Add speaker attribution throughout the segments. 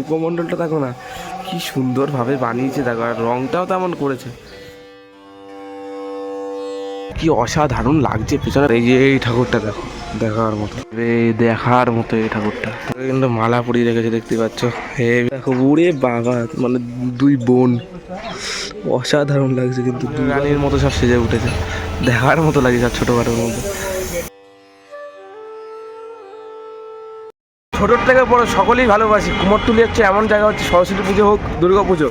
Speaker 1: মুখমণ্ডলটা দেখো না কি সুন্দরভাবে বানিয়েছে দেখো আর রংটাও তেমন করেছে। কি অসাধারণ লাগছে পেছনে এই যে এই ঠাকুরটা দেখো দেখার মতো। দেখার মতো এই ঠাকুরটা। কিন্তু মালা পরিয়ে রেখেছে দেখতে পাচ্ছ? হে দেখো উড়ে বাবা মানে দুই বোন। অসাধারণ লাগছে কিন্তু রানীর মতো সব সেজে উঠেছে। দেখার মতো লাগে সব ছোটোখাটোর মধ্যে ছোটোর থেকে বড় সকলেই ভালোবাসি। কুমোরটুলি হচ্ছে এমন জায়গা হচ্ছে সরস্বতী পুজো হোক দুর্গা পুজো।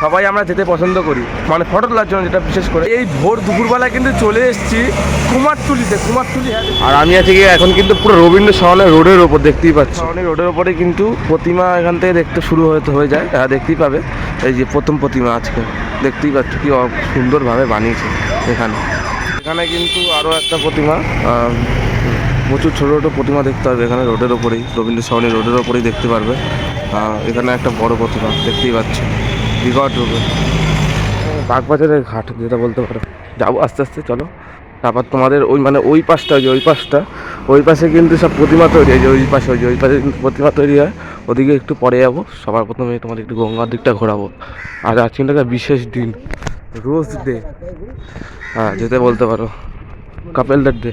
Speaker 1: সবাই আমরা যেতে পছন্দ করি। মানে ফটো তোলার জন্য যেটা বিশেষ করে। এই ভোর দুপুরবেলা কিন্তু চলে এসেছি কুমারটুলিতে। কুমারটুলি আর আমি আছি গিয়ে এখন কিন্তু পুরো রবীন্দ্র সরণের রোডের ওপর দেখতেই পাচ্ছি। সরণের রোডের ওপরে কিন্তু প্রতিমা এখান থেকে দেখতে শুরু হতে হয়ে যায়। আহ, দেখতেই পাবে। এই যে প্রথম প্রতিমা আজকে। দেখতেই পাচ্ছ কি সুন্দরভাবে বানিয়েছে এখানে। এখানে কিন্তু আরও একটা প্রতিমা প্রচুর ছোটো ছোটো প্রতিমা দেখতে পারবে এখানে রোডের ওপরেই। রবীন্দ্র সরণি রোডের ওপরেই দেখতে পারবে। এখানে একটা বড় প্রতিমা, দেখতেই পাচ্ছ বিকট রূপে। বাগবাজারের ঘাট, যেটা বলতে পারো। যাব আস্তে আস্তে, চলো। তারপর তোমাদের ওই মানে ওই পাশটা ওই পাশটা, ওই পাশে কিন্তু সব প্রতিমা তৈরি হয়, যে ওই পাশে, ওই যে ওই পাশে কিন্তু প্রতিমা তৈরি হয়। ওদিকে একটু পরে যাব, সবার প্রথমে তোমাদের একটু গঙ্গার দিকটা ঘোরাবো। আর আজ কিন্তু একটা বিশেষ দিন, রোজ ডে। হ্যাঁ যেতে বলতে পারো। কাপেলদের ডে।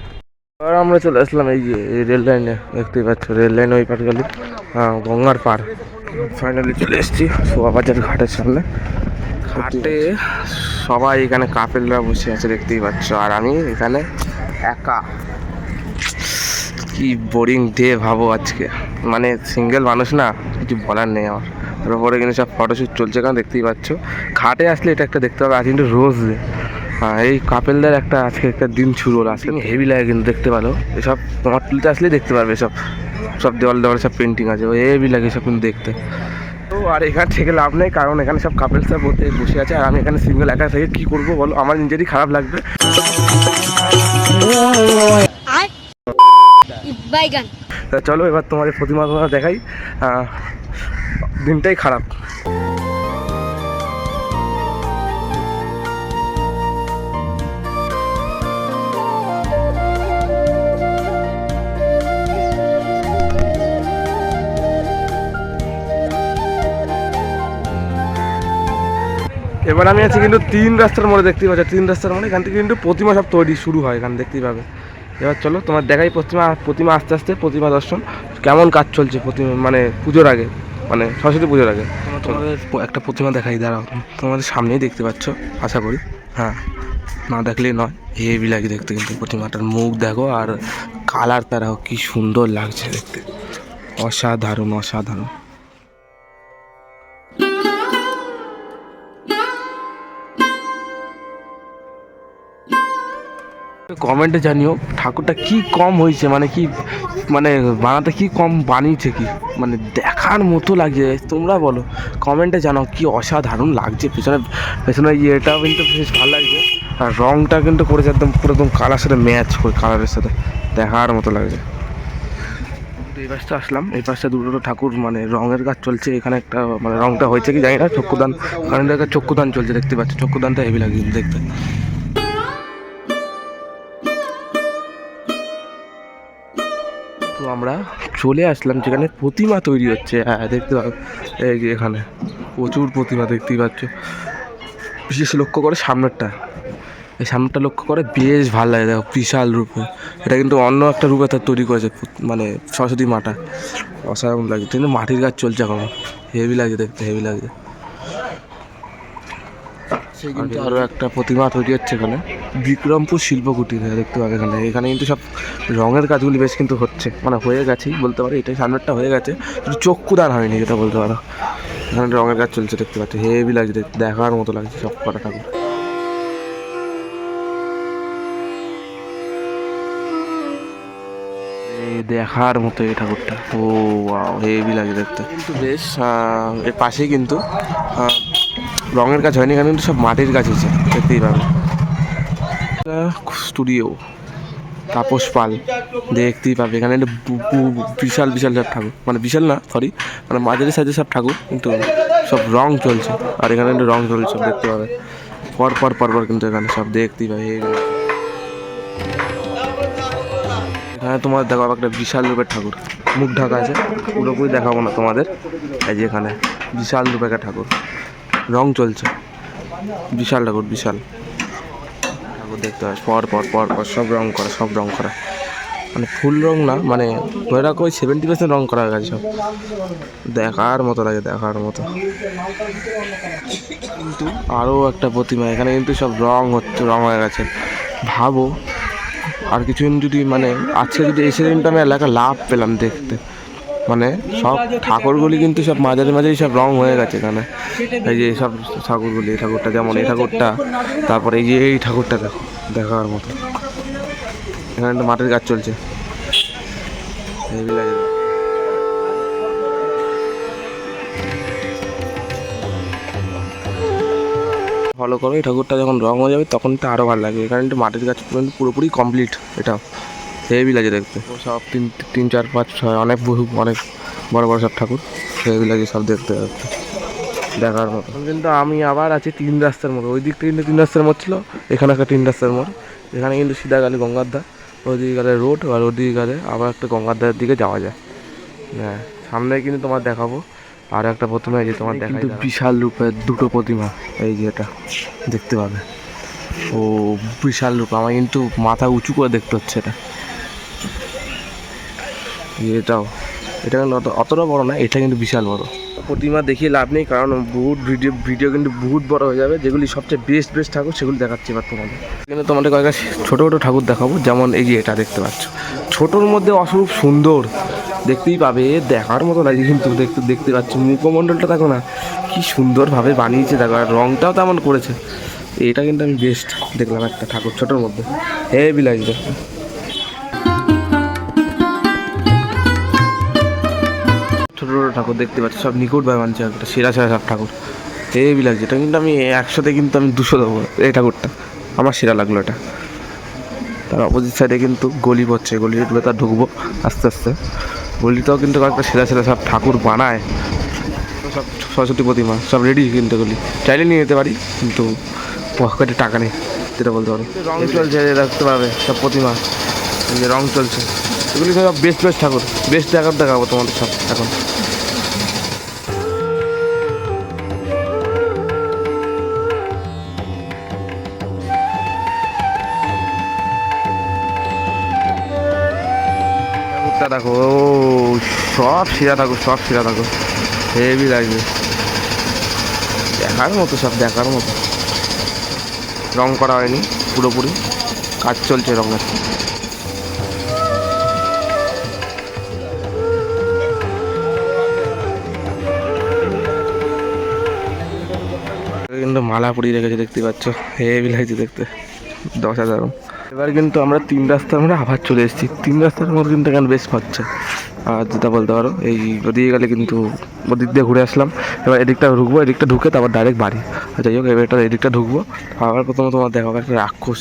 Speaker 1: আর আমরা চলে আসলাম এই যে রেল লাইনে, দেখতেই পাচ্ছ, রেল লাইন ওই পার গেলে। হ্যাঁ গঙ্গার পার। ফাইনালি চলে এসেছি শোয়াবাজার ঘাটের সামনে। ঘাটে সবাই এখানে কাপেলরা বসে আছে, দেখতেই পাচ্ছ। আর আমি এখানে একা। কি বোরিং ডে ভাবো আজকে। মানে সিঙ্গেল মানুষ না, কিছু বলার নেই আমার। তার উপরে কিন্তু সব ফটোশ্যুট চলছে, কারণ দেখতেই পাচ্ছ। ঘাটে আসলে এটা একটা দেখতে পাবে আজ কিন্তু রোজ হ্যাঁ এই কাপেলদের একটা আজকে একটা দিন শুরু হলো আজকে হেভি লাগে কিন্তু দেখতে পারো এসব তোমার তুলতে আসলেই দেখতে পারবে সব সব দেওয়াল দেওয়ালে সব পেন্টিং আছে হেভি লাগে সব কিন্তু দেখতে। তো আর এখানে থেকে লাভ নেই কারণ এখানে সব কাপেলসরা বসে বসে আছে আর আমি এখানে সিঙ্গেল একা থেকে কী করব বলো? আমার নিজেরই খারাপ লাগবে। তা চলো এবার তোমার প্রতিমা দেখাই। দিনটাই খারাপ। এবার আমি আছি কিন্তু তিন রাস্তার মোড়ে দেখতেই পাচ্ছি তিন রাস্তার মোড়ে। এখান থেকে কিন্তু প্রতিমা সব তৈরি শুরু হয় এখানে দেখতেই পাবে। এবার চলো তোমার দেখাই প্রতিমা প্রতিমা আস্তে আস্তে প্রতিমা দর্শন। কেমন কাজ চলছে প্রতিমা মানে পুজোর আগে? মানে সরস্বতী পুজোর আগে। তোমাদের একটা প্রতিমা দেখাই দাঁড়াও। তোমাদের সামনেই দেখতে পাচ্ছ আশা করি। হ্যাঁ না দেখলেই নয় হেভি লাগে দেখতে কিন্তু প্রতিমাটার মুখ দেখো আর কালার তারাও কি সুন্দর লাগছে দেখতে। অসাধারণ অসাধারণ। কমেন্টে জানিও, ঠাকুরটা কি কম হয়েছে মানে কি মানে বানাতে কি কম বানিয়েছে কি? মানে দেখার মতো লাগছে, তোমরা বলো। কমেন্টে জানাও, কি অসাধারণ লাগছে, পেছনে পেছনে ইয়েটাও কিন্তু বেশ ভালো লাগছে। আর রংটা কিন্তু করেছে একদম পুরো একদম কালার সাথে ম্যাচ করে কালারের সাথে, দেখার মতো লাগছে। এই পাশটা আসলাম, এই পাশটা দুটো ঠাকুর মানে রঙের কাজ চলছে, এখানে একটা মানে রংটা হয়েছে কি জানি না, চক্ষুদান, কারণ একটা চক্ষুদান চলছে, দেখতে পাচ্ছি, চক্ষুদানটা হেভি লাগছে, দেখতে। আমরা চলে আসলাম যেখানে প্রতিমা তৈরি হচ্ছে। হ্যাঁ দেখতে পাবো এই যে এখানে প্রচুর প্রতিমা দেখতেই পাচ্ছ। বিশেষ লক্ষ্য করে সামনেরটা। এই সামনেরটা লক্ষ্য করে বেশ ভালো লাগে, দেখো, বিশাল রূপে। এটা কিন্তু অন্য একটা রূপে তার তৈরি করেছে মানে সরস্বতী মাটা। অসাধারণ লাগে। কিন্তু মাটির কাজ চলছে এখন। হেভি লাগে দেখতে হেভি লাগে। সেই কিন্তু আরও একটা প্রতিমা তৈরি হচ্ছে এখানে। বিক্রমপুর শিল্পকুটির দেখতে পাবে এখানে। এখানে কিন্তু সব রঙের কাজগুলি বেশ কিন্তু হচ্ছে। মানে হয়ে গেছেই বলতে পারো এটাই সামনেরটা হয়ে গেছে। শুধু চক্ষুদান হয়নি যেটা বলতে পারো। এখানে রঙের কাজ চলছে দেখতে পাচ্ছি। হেভি লাগছে দেখতে দেখার মতো লাগছে সব কটা ঠাকুর এই দেখার মতো এই ঠাকুরটা। ও হেভি লাগে দেখতে। কিন্তু বেশ আহ, এর পাশেই কিন্তু রঙের কাজ হয়নি এখানে কিন্তু সব মাটির কাজ হয়েছে, দেখতেই পাবে। স্টুডিও তাপস পাল, দেখতেই পাবে। এখানে একটা বিশাল বিশাল সব ঠাকুর। মানে বিশাল না সরি মানে মাঝারি সাইজের সব ঠাকুর, কিন্তু সব রং চলছে। আর এখানে কিন্তু রং চলছে, সব দেখতে পাবে। পর পর পর পর কিন্তু এখানে সব দেখতেই পাবে এখানে তোমার দেখো একটা বিশাল রূপের ঠাকুর, মুখ ঢাকা আছে। পুরোপুরি দেখাবো না তোমাদের, এই যে এখানে বিশাল রূপেকা ঠাকুর। রং চলছে। বিশাল ঠাকুর বিশাল। ঠাকুর দেখতে হয় পর পর পর পর, সব রং করা, সব রং করা। মানে ফুল রং না মানে ধরে রাখো ওই সেভেন্টি পার্সেন্ট রং করা গেছে সব। দেখার মতো লাগে, দেখার মতো। কিন্তু আরও একটা প্রতিমা, এখানে কিন্তু সব রং হচ্ছে, রং হয়ে গেছে। ভাবো, আর কিছুদিন যদি মানে আজকে যদি এসে দিনটা আমি এলাকা লাভ পেলাম দেখতে। মানে সব ঠাকুরগুলি কিন্তু সব মাঝারি মাঝারি সব রং হয়ে গেছে এখানে। এই যে সব ঠাকুরগুলি, এই ঠাকুরটা যেমন এই ঠাকুরটা, তারপরে এই যে এই ঠাকুরটা দেখো, দেখার মতো। এখানে একটা মাটির গাছ চলছে। হেভি লাগে ফলো করো, এই ঠাকুরটা যখন রং হয়ে যাবে তখন তো আরও ভালো লাগে এখানে মাটির গাছ পর্যন্ত পুরোপুরি কমপ্লিট এটা হেভি লাগে দেখতে। ও সব তিন তিন চার পাঁচ ছয় অনেক বহু অনেক বড় বড় সব ঠাকুর। হেভি লাগে সব দেখতে দেখতে। দেখার মতো। কিন্তু আমি আবার আছি তিন রাস্তার মোড়। ওই দিক থেকে কিন্তু তিন রাস্তার মোড় ছিল এখানে একটা তিন রাস্তার মোড়। এখানে কিন্তু সিধা গেলে গঙ্গার ধার ওদিকে গেলে রোড আর ওদিকে গেলে আবার একটা গঙ্গার ধারের দিকে যাওয়া যায়। হ্যাঁ সামনে কিন্তু তোমার দেখাবো। আর একটা প্রতিমা এই যে তোমার দেখা বিশাল রূপের দুটো প্রতিমা এই যে এটা দেখতে পাবে। ও বিশাল রূপ। আমার কিন্তু মাথা উঁচু করে দেখতে হচ্ছে এটা। এটাও। এটা কিন্তু অত অতটা বড় না এটা কিন্তু বিশাল বড়। প্রতিমা দেখিয়ে লাভ নেই কারণ বহুত ভিডিও ভিডিও কিন্তু বহুত বড় হয়ে যাবে। যেগুলি সবচেয়ে বেস্ট বেস্ট ঠাকুর সেগুলি দেখাচ্ছি এবার তোমাদের। কিন্তু তোমাদের কয়েকটা ছোটো ছোটো ঠাকুর দেখাবো যেমন এই যে এটা দেখতে পাচ্ছ। ছোটোর মধ্যে অসরূপ সুন্দর দেখতেই পাবে দেখার মতো লাগে কিন্তু দেখতে দেখতে পাচ্ছ। মুখমণ্ডলটা দেখো না কি সুন্দরভাবে বানিয়েছে দেখো আর রঙটাও তেমন করেছে। এটা কিন্তু আমি বেস্ট দেখলাম একটা ঠাকুর ছোটোর মধ্যে। হেভি লাগছে ছোটো ঠাকুর দেখতে পাচ্ছি সব নিকটভাবে মানছে একটা সেরা সেরা সব ঠাকুর হেভি লাগছে এটা কিন্তু আমি একশোতে কিন্তু আমি দুশো দেবো এই ঠাকুরটা আমার সেরা লাগল এটা তার অপোজিট সাইডে কিন্তু গলি পড়ছে গলির ভেতর ঢুকবো আস্তে আস্তে গলিতেও কিন্তু কয়েকটা সেরা সেরা সব ঠাকুর বানায় সব সরস্বতী প্রতিমা সব রেডি কিন্তু এগুলি চাইলে নিয়ে যেতে পারি কিন্তু পকেটে টাকা নেই যেটা বলতে পারো রং চলছে রাখতে পাবে সব প্রতিমা রং চলছে এগুলি সব বেস্ট বেস্ট ঠাকুর বেস্ট দেখার দেখাবো তোমাদের সব এখন ও, সব শিরা ঠাকুর সব শিরা ঠাকুর হেভি লাগবে। দেখার মতো সব, দেখার মতো। রং করা হয়নি, পুরোপুরি। কাজ চলছে রঙের। কিন্তু মালা পরিয়ে রেখেছে, দেখতে পাচ্ছ? হেভি লাগছে দেখতে। দশ হাজার। এবার কিন্তু আমরা তিন রাস্তার মোড়ে আবার চলে এসেছি। তিন রাস্তার মধ্যে কিন্তু এখানে বেশ পাচ্ছে আর যেটা বলতে পারো, এই ওদিকে গেলে কিন্তু ওদিক দিয়ে ঘুরে আসলাম। এবার এদিকটা ঢুকবো, এদিকটা ঢুকে তারপর ডাইরেক্ট বাড়ি। আর যাই হোক, এবার একটা এদিকটা ঢুকবো। আবার প্রথমে তোমার দেখাবো একটা রাক্ষস।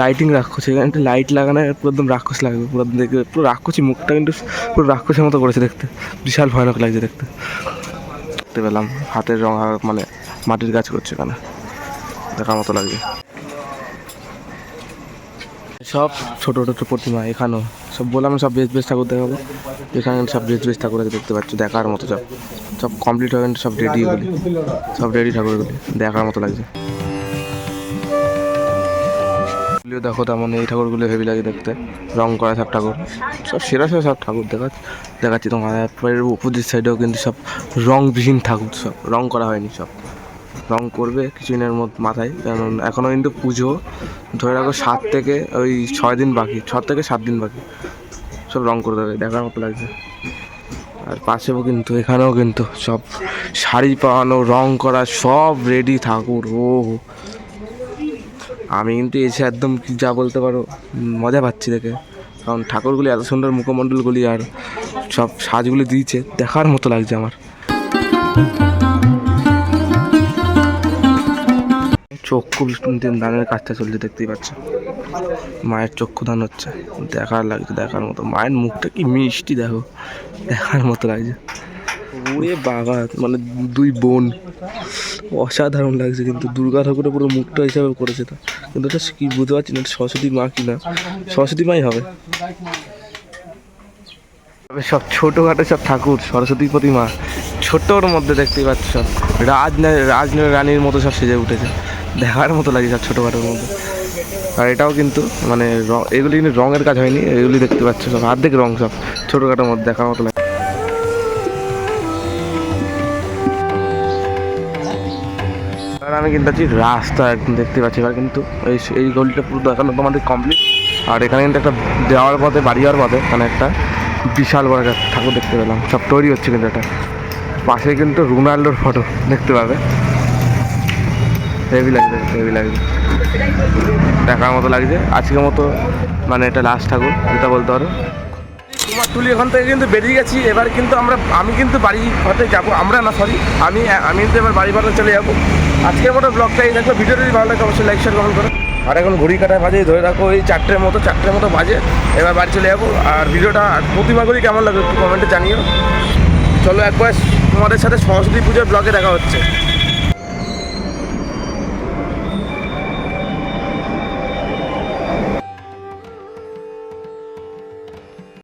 Speaker 1: লাইটিং রাক্ষস। এখানে একটা লাইট লাগানো, পুরো একদম রাক্ষস লাগবে। পুরো দেখতে পুরো রাক্ষসী মুখটা কিন্তু পুরো রাক্ষসের মতো করেছে দেখতে। বিশাল ভয়ানক লাগছে দেখতে। দেখতে পেলাম, হাতের রং আর মানে মাটির গাছ করছে এখানে। দেখার মতো লাগছে। সব ছোটো ছোটো প্রতিমা এখানেও। সব বললাম সব বেশ বেশ ঠাকুর দেখাবো। এখানে সব বেশ বেশ ঠাকুর দেখতে পাচ্ছ, দেখার মতো সব। সব কমপ্লিট হয়ে সব রেডি এগুলি সব রেডি ঠাকুরগুলি দেখার মতো লাগছে। এগুলিও দেখো তেমন, এই ঠাকুরগুলো হেভি লাগে দেখতে। রং করা সব ঠাকুর। সব সেরা সেরা সব ঠাকুর দেখা, দেখাচ্ছি তোমার অপোজিট সাইডেও কিন্তু সব রংবিহীন ঠাকুর সব, রং করা হয়নি সব। রং করবে কিছুদিনের মধ্যে মাথায়। কারণ এখনও কিন্তু পুজো। ধরে রাখো, সাত থেকে ওই ছয় দিন বাকি ছ থেকে সাত দিন বাকি। সব রং করে দেবে, দেখার মতো লাগছে। আর পাশেও কিন্তু, এখানেও কিন্তু সব শাড়ি পাওয়ানো, রং করা, সব রেডি ঠাকুর, ও আমি কিন্তু এসে একদম যা বলতে পারো, মজা পাচ্ছি দেখে। কারণ ঠাকুরগুলি এত সুন্দর মুখমণ্ডলগুলি আর সব সাজগুলি দিয়েছে, দেখার মতো লাগছে আমার। চক্ষু দিন দানের কাজটা চলছে, দেখতেই পাচ্ছ। মায়ের চক্ষু দান হচ্ছে। দেখার লাগছে, দেখার মতো। মায়ের মুখটা কি মিষ্টি, দেখো। দেখার মতো লাগছে। ওরে বাবা মানে দুই বোন। অসাধারণ লাগছে কিন্তু। দুর্গা ঠাকুরের পুরো মুখটা হিসাবে করেছে তো। কিন্তু এটা কি বুঝতে পারছি না সরস্বতী মা কি না সরস্বতী মাই হবে। সব ছোটোখাটো সব ঠাকুর, সরস্বতী প্রতিমা, ছোট্টর মধ্যে দেখতেই পাচ্ছ। সব রাজ রাজ রানীর মতো সব সেজে উঠেছে। দেখার মতো লাগে সব ছোটোখাটোর মধ্যে। আর এটাও কিন্তু মানে এগুলি কিন্তু রঙের কাজ হয়নি, এগুলি দেখতে পাচ্ছ সব, অর্ধেক রং সব ছোটোখাটোর মধ্যে দেখার মতো লাগে। আমি কিন্তু আছি রাস্তা একদম দেখতে পাচ্ছি, এবার কিন্তু এই এই গলিটা পুরো দেখানো তোমাদের কমপ্লিট আর এখানে কিন্তু একটা দেওয়ার পথে, বাড়ি যাওয়ার পথে এখানে একটা বিশাল বড় একটা ঠাকুর দেখতে পেলাম। সব তৈরি হচ্ছে কিন্তু এটা। পাশে কিন্তু রোনাল্ডোর ফটো দেখতে পাবে। হেভি লাগবে হেভি লাগবে। দেখার মতো লাগছে। আজকের মতো মানে এটা লাস্ট ঠাকুর যেটা বলতে পারো। তোমার তুলি, এখান থেকে কিন্তু বেরিয়ে গেছি। এবার কিন্তু আমরা, আমি কিন্তু বাড়ি হতে যাব। আমরা না সরি আমি আমি কিন্তু এবার বাড়ি ভাড়া চলে যাব। আজকের মতো ব্লগটা এই দেখো। ভিডিওটা যদি ভালো লাগে, অবশ্যই লাইক শেয়ার কমেন্ট করো। আর এখন ঘড়ি কাটায় বাজে। ধরে রাখো, এই চারটের মতো চারটের মতো বাজে। এবার বাড়ি চলে যাব। আর ভিডিওটা প্রতিমাগুলি কেমন লাগবে একটু কমেন্টে জানিও। চলো একবার তোমাদের সাথে সরস্বতী পুজোর ব্লগে দেখা হচ্ছে।